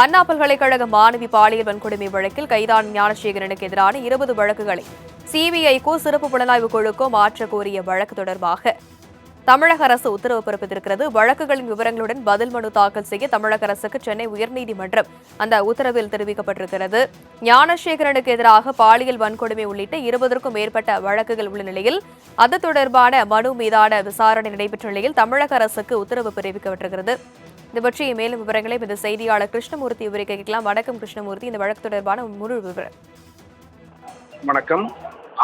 அண்ணா பல்கலைக்கழக மாணவி பாலியல் வன்கொடுமை வழக்கில் கைதான ஞானசேகரனுக்கு எதிரான இருபது வழக்குகளை சிபிஐக்கோ சிறப்பு புலனாய்வு குழுக்கோ மாற்ற கோரிய வழக்கு தொடர்பாக தமிழக அரசு உத்தரவு பிறப்பித்திருக்கிறது. வழக்குகளின் விவரங்களுடன் பதில் மனு தாக்கல் செய்ய தமிழக அரசுக்கு சென்னை உயர்நீதிமன்றம் அந்த உத்தரவில் தெரிவிக்கப்பட்டிருக்கிறது. ஞானசேகரனுக்கு எதிராக பாலியல் வன்கொடுமை உள்ளிட்ட இருபதற்கும் மேற்பட்ட வழக்குகள் உள்ள நிலையில் அது தொடர்பான மனு மீதான விசாரணை நடைபெற்ற நிலையில் தமிழக அரசுக்கு உத்தரவு பிறப்பிக்கப்பட்டிருக்கிறது. இது பற்றிய மேலும் விவரங்களை இந்த செய்தியாளர் கிருஷ்ணமூர்த்தி விவரிக்க கேட்கலாம். வணக்கம் கிருஷ்ணமூர்த்தி. இந்த வழக்கு தொடர்பான முழு விவரம். வணக்கம்.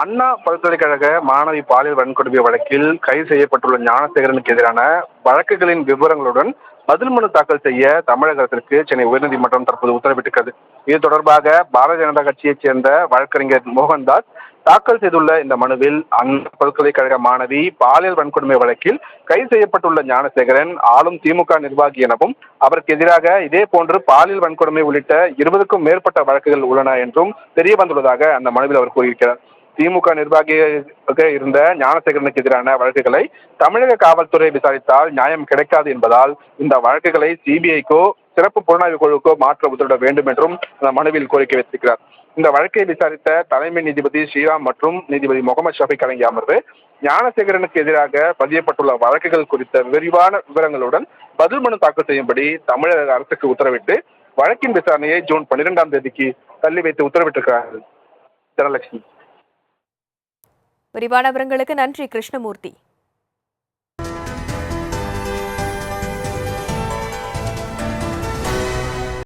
அண்ணா பல்கலைக்கழக மாணவி பாலியல் வன்கொடுமை வழக்கில் கைது செய்யப்பட்டுள்ள ஞானசேகரனுக்கு எதிரான வழக்குகளின் விவரங்களுடன் பதில் மனு தாக்கல் செய்ய தமிழக அரசிற்கு சென்னை உயர்நீதிமன்றம் தற்போது உத்தரவிட்டிருக்கிறது. இது தொடர்பாக பாரதிய ஜனதா கட்சியைச் சேர்ந்த வழக்கறிஞர் மோகன்தாஸ் தாக்கல் செய்துள்ள இந்த மனுவில் அண்ணா பல்கலைக்கழக மாணவி பாலியல் வன்கொடுமை வழக்கில் கைது செய்யப்பட்டுள்ள ஞானசேகரன் ஆளும் திமுக நிர்வாகி எனவும் அவருக்கு எதிராக இதே போன்று பாலியல் வன்கொடுமை உள்ளிட்ட இருபதுக்கும் மேற்பட்ட வழக்குகள் உள்ளன என்றும் தெரிய வந்துள்ளதாக அந்த மனுவில் அவர் கூறியிருக்கிறார். திமுக நிர்வாகியாக இருந்த ஞானசேகரனுக்கு எதிரான வழக்குகளை தமிழக காவல்துறை விசாரித்தால் நியாயம் கிடைக்காது என்பதால் இந்த வழக்குகளை சிபிஐக்கோ சிறப்பு புலனாய்வு குழுக்கோ மாற்ற உத்தரவிட வேண்டும் என்றும் அந்த மனுவில் கோரிக்கை வைத்திருக்கிறார். இந்த வழக்கை விசாரித்த தலைமை நீதிபதி ஸ்ரீராம் மற்றும் நீதிபதி முகமது ஷஃபிக் அடங்கிய அமர்வு ஞானசேகரனுக்கு எதிராக பதியப்பட்டுள்ள வழக்குகள் குறித்த விரிவான விவரங்களுடன் பதில் மனு தாக்கல் செய்யும்படி தமிழக அரசுக்கு உத்தரவிட்டு வழக்கின் விசாரணையை ஜூன் பன்னிரெண்டாம் தேதிக்கு தள்ளி வைத்து உத்தரவிட்டிருக்கிறார்கள். தனலட்சுமி விரிவான விவரங்களுக்கு நன்றி கிருஷ்ணமூர்த்தி.